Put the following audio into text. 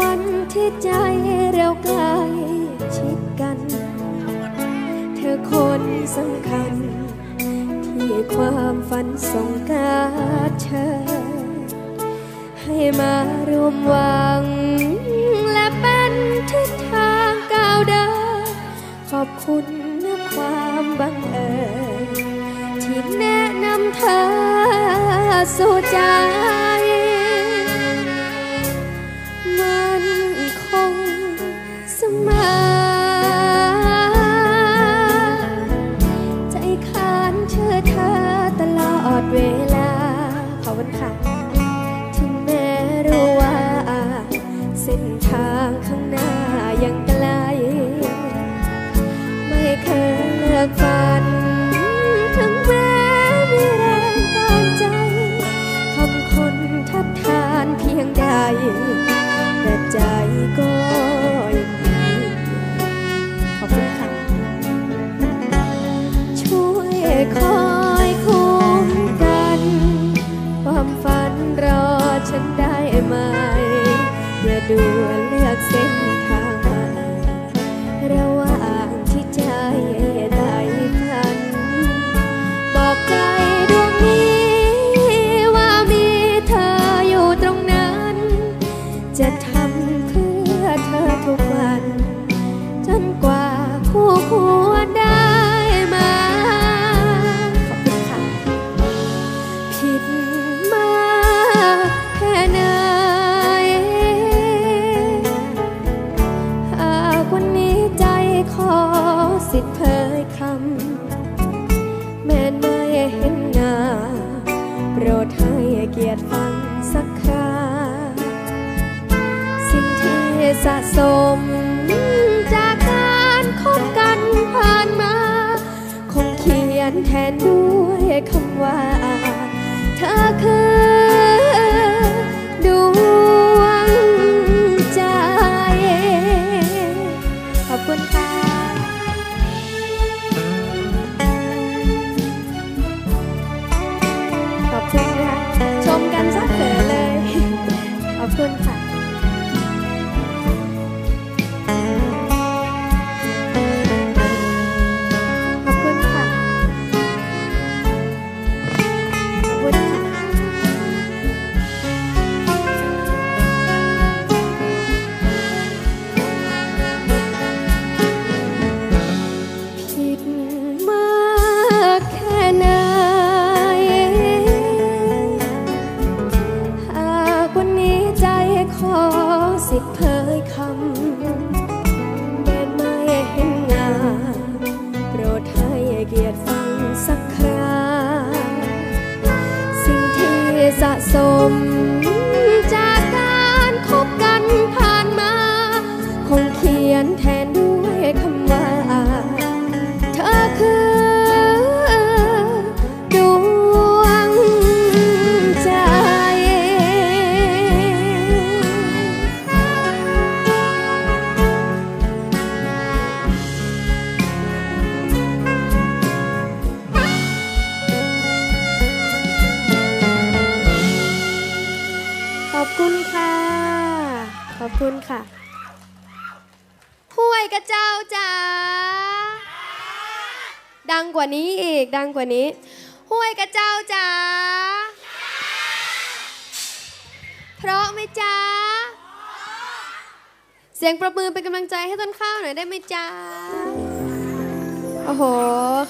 วันที่ใจเราใกล้ชิดกัน เธอคนสำคัญ ที่ความฝันส่งการเชิญให้มารวมวังและเป็นทิศทางก้าวเดินขอบคุณนะความบังเอิญที่แนะนำเธอสู่ใจ นเชื่อเธอตลอดเวลา ขอบคุณค่ะ ถึงแม้รู้ว่า เส้นทางข้างหน้ายังไกล ไม่เคยเลือกฝัน สะสม จากการคบกันผ่านมา คงเขียนแทนด้วยคำว่า เธอคือดวงใจ ขอบคุณค่ะขอบคุณค่ะชมกันสักเขินเลย ขอบคุณค่ะ สะสม จากการคบกันผ่านมา คงเขียน อบคุณค่ะ ขอบคุณค่ะห้วยกระเจ้าจ๋าดังกว่านี้อีกดังกว่านี้ห้วยกระเจ้าจ๋าเพราะไหมจ๊ะเสียงประมือเป็นกำลังใจให้ต้นข้าวหน่อยได้ไหมจ๊ะโอ้โห